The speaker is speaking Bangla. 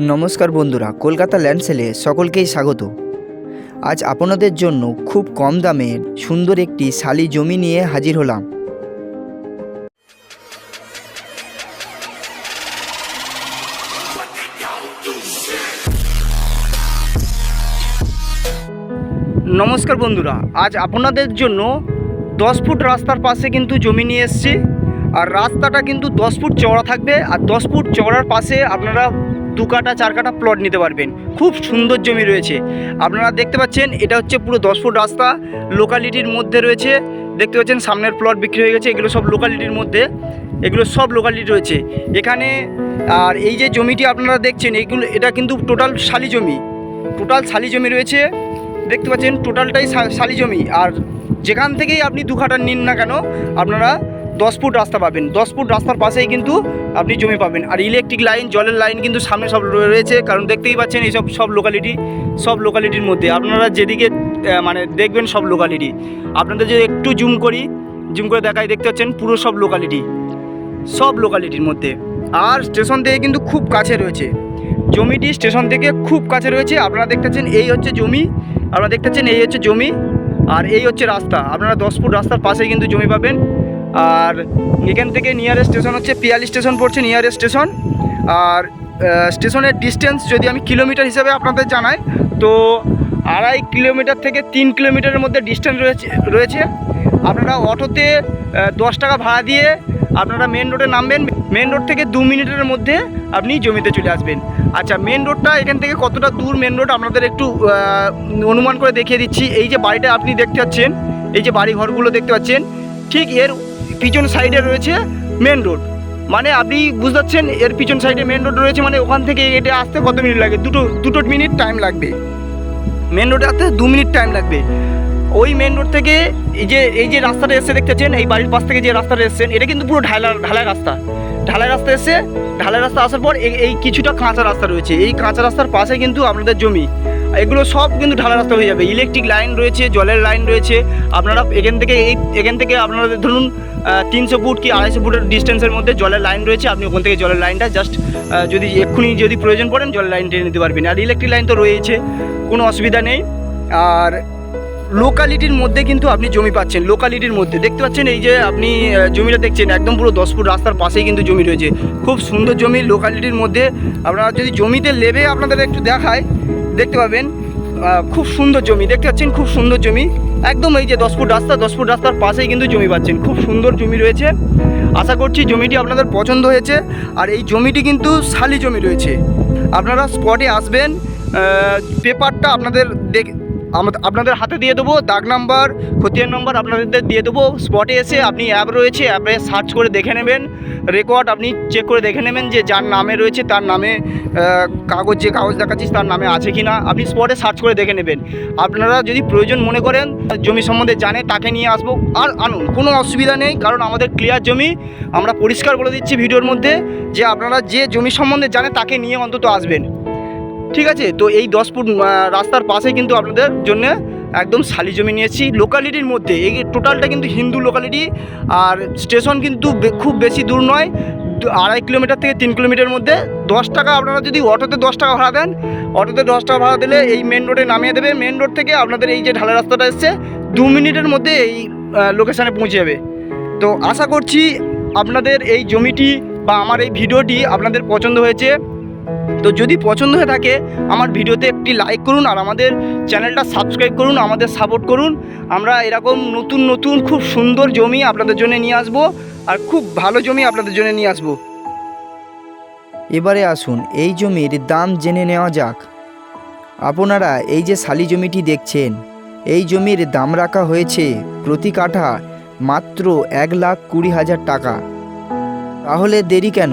নমস্কার বন্ধুরা, কলকাতা ল্যান্ডসেলে সকলকেই স্বাগত। আজ আপনাদের জন্য খুব কম দামে সুন্দর একটি শালি জমি নিয়ে হাজির হলাম। নমস্কার বন্ধুরা, আজ আপনাদের জন্য দশ ফুট রাস্তার পাশে কিন্তু জমি নিয়ে এসেছি। আর রাস্তাটা কিন্তু দশ ফুট চওড়া থাকবে। আর দশ ফুট চওড়ার পাশে আপনারা দু কাটা, চার কাটা প্লট নিতে পারবেন। খুব সুন্দর জমি রয়েছে। আপনারা দেখতে পাচ্ছেন, এটা হচ্ছে পুরো দশ ফুট রাস্তা। লোকালিটির মধ্যে রয়েছে। দেখতে পাচ্ছেন, সামনের প্লট বিক্রি হয়ে গেছে। এগুলো সব লোকালিটির মধ্যে। এগুলো সব লোকালিটি রয়েছে। এখানে, আর এই যে জমিটি আপনারা দেখছেন এইগুলো এটা কিন্তু টোটাল শালি জমি। টোটাল শালি জমি রয়েছে। দেখতে পাচ্ছেন টোটালটাই শালি জমি। আর যেখান থেকেই আপনি দু কাটা নিন না কেন, আপনারা দশ ফুট রাস্তা পাবেন। দশ ফুট রাস্তার পাশেই কিন্তু আপনি জমি পাবেন। আর ইলেকট্রিক লাইন জলের লাইন কিন্তু সামনে সব রয়েছে। কারণ দেখতেই পাচ্ছেন এইসব সব লোকালিটি সব লোকালিটির মধ্যে। আপনারা যেদিকে মানে দেখবেন সব লোকালিটি আপনাদের যদি একটু জুম করি জুম করে দেখাই, দেখতে পাচ্ছেন পুরো সব লোকালিটি সব লোকালিটির মধ্যে। আর স্টেশন থেকে কিন্তু খুব কাছে রয়েছে। জমিটি স্টেশন থেকে খুব কাছে রয়েছে। আপনারা দেখতে পাচ্ছেন এই হচ্ছে জমি। আপনারা দেখতে পাচ্ছেন এই হচ্ছে জমি। আর এই হচ্ছে রাস্তা। আপনারা দশ ফুট রাস্তার পাশেই কিন্তু জমি পাবেন। আর এখান থেকে নিয়ারেস্ট স্টেশন হচ্ছে পিয়ালি স্টেশন পড়ছে নিয়ারেস্ট স্টেশন আর স্টেশনের ডিস্টেন্স যদি আমি কিলোমিটার হিসাবে আপনাদের জানাই, তো আড়াই কিলোমিটার থেকে তিন কিলোমিটারের মধ্যে ডিস্টেন্স রয়েছে রয়েছে। আপনারা অটোতে দশ টাকা ভাড়া দিয়ে আপনারা মেন রোডে নামবেন। মেন রোড থেকে দু মিনিটের মধ্যে আপনি জমিতে চলে আসবেন। আচ্ছা মেন রোডটা এখান থেকে কতটা দূর মেন রোড আপনাদের একটু অনুমান করে দেখিয়ে দিচ্ছি। এই যে বাড়িটা আপনি দেখতে পাচ্ছেন, এই যে বাড়ি ঘরগুলো দেখতে পাচ্ছেন, ঠিক এর পিছন সাইডে রয়েছে মেন রোড মানে আপনি বুঝতে পারছেন, এর পিছন সাইডে মেন রোড রয়েছে মানে ওখান থেকে এটা আসতে কত মিনিট লাগে? দুটো দুটো মিনিট টাইম লাগবে। মেন রোডে আসতে দু মিনিট টাইম লাগবে। ওই মেন রোড থেকে এই যে এই যে রাস্তাটা এসে দেখতেছেন এই বাড়ির পাশ থেকে যে রাস্তাটা এসেছেন, এটা কিন্তু পুরো ঢালা ঢালাই রাস্তা। ঢালাই রাস্তা এসে, ঢালাই রাস্তা আসার পর এই- কিছুটা কাঁচা রাস্তা রয়েছে। এই কাঁচা রাস্তার পাশে কিন্তু আপনাদের জমি। এগুলো সব কিন্তু ঢালা রাস্তা হয়ে যাবে। ইলেকট্রিক লাইন রয়েছে, জলের লাইন রয়েছে। আপনারা এখান থেকে এই এখান থেকে আপনারা ধরুন তিনশো ফুট কি আড়াইশো ফুটের ডিস্টেন্সের মধ্যে জলের লাইন রয়েছে। আপনি ওখান থেকে জলের লাইনটা জাস্ট যদি এক্ষুনি যদি প্রয়োজন পড়েন, জলের লাইন টেনে নিতে পারবেন। আর ইলেকট্রিক লাইন তো রয়েছে, কোনো অসুবিধা নেই। আর লোকালিটির মধ্যে কিন্তু আপনি জমি পাচ্ছেন লোকালিটির মধ্যে। দেখতে পাচ্ছেন এই যে আপনি জমিটা দেখছেন, একদম পুরো দশ ফুট রাস্তার পাশেই কিন্তু জমি রয়েছে। খুব সুন্দর জমি লোকালিটির মধ্যে। আপনারা যদি জমিতে লেবে আপনাদের একটু দেখায় দেখতে পাবেন খুব সুন্দর জমি। দেখতে পাচ্ছেন খুব সুন্দর জমি। একদম এই যে দশ ফুট রাস্তা, দশ ফুট রাস্তার পাশেই কিন্তু জমি পাচ্ছেন। খুব সুন্দর জমি রয়েছে। আশা করছি জমিটি আপনাদের পছন্দ হয়েছে। আর এই জমিটি কিন্তু শালি জমি রয়েছে। আপনারা স্পটে আসবেন পেপারটা আপনাদের আপনাদের হাতে দিয়ে দেবো, দাগ নাম্বার, খতিয়ান নাম্বার আপনাদের দিয়ে দেবো। স্পটে এসে আপনি অ্যাপ রয়েছে অ্যাপে সার্চ করে দেখে নেবেন। রেকর্ড আপনি চেক করে দেখে নেবেন যে যার নামে রয়েছে, তার নামে কাগজ যে কাগজ দেখাচ্ছিস তার নামে আছে কি না আপনি স্পটে সার্চ করে দেখে নেবেন। আপনারা যদি প্রয়োজন মনে করেন, জমি সম্বন্ধে জানে, তাকে নিয়ে আসব। আর আনুন, কোনো অসুবিধা নেই, কারণ আমাদের ক্লিয়ার জমি। আমরা পরিষ্কার বলে দিচ্ছি ভিডিওর মধ্যে যে আপনারা যে জমি সম্বন্ধে জানে, তাকে নিয়ে অন্তত আসবেন। ঠিক আছে? তো এই দশ ফুট রাস্তার পাশে কিন্তু আপনাদের জন্য একদম শালি জমি নিয়েছি। লোকালিটির মধ্যে, এই টোটালটা কিন্তু হিন্দু লোকালিটি আর স্টেশন কিন্তু খুব বেশি দূর নয় আড়াই কিলোমিটার থেকে তিন কিলোমিটার মধ্যে। দশ টাকা আপনারা যদি অটোতে দশ টাকা ভাড়া দেন, অটোতে দশ টাকা ভাড়া দিলে এই মেন রোডে নামিয়ে দেবে। মেন রোড থেকে আপনাদের এই যে ঢালা রাস্তাটা এসছে, দু মিনিটের মধ্যে এই লোকেশানে পৌঁছে যাবে। তো আশা করছি আপনাদের এই জমিটি বা আমার এই ভিডিওটি আপনাদের পছন্দ হয়েছে। তো যদি পছন্দ হয়ে থাকে, আমার ভিডিওতে একটি লাইক করুন আর আমাদের চ্যানেলটা সাবস্ক্রাইব করুন, আমাদের সাপোর্ট করুন। আমরা এরকম নতুন নতুন, খুব সুন্দর জমি আপনাদের জন্য নিয়ে আসব আর খুব ভালো জমি আপনাদের জন্য নিয়ে আসব। এবারে আসুন, এই জমির দাম জেনে নেওয়া যাক। আপনারা এই যে শালি জমিটি দেখছেন, এই জমির দাম রাখা হয়েছে প্রতি কাঠা মাত্র এক লাখ কুড়ি হাজার টাকা। তাহলে দেরি কেন?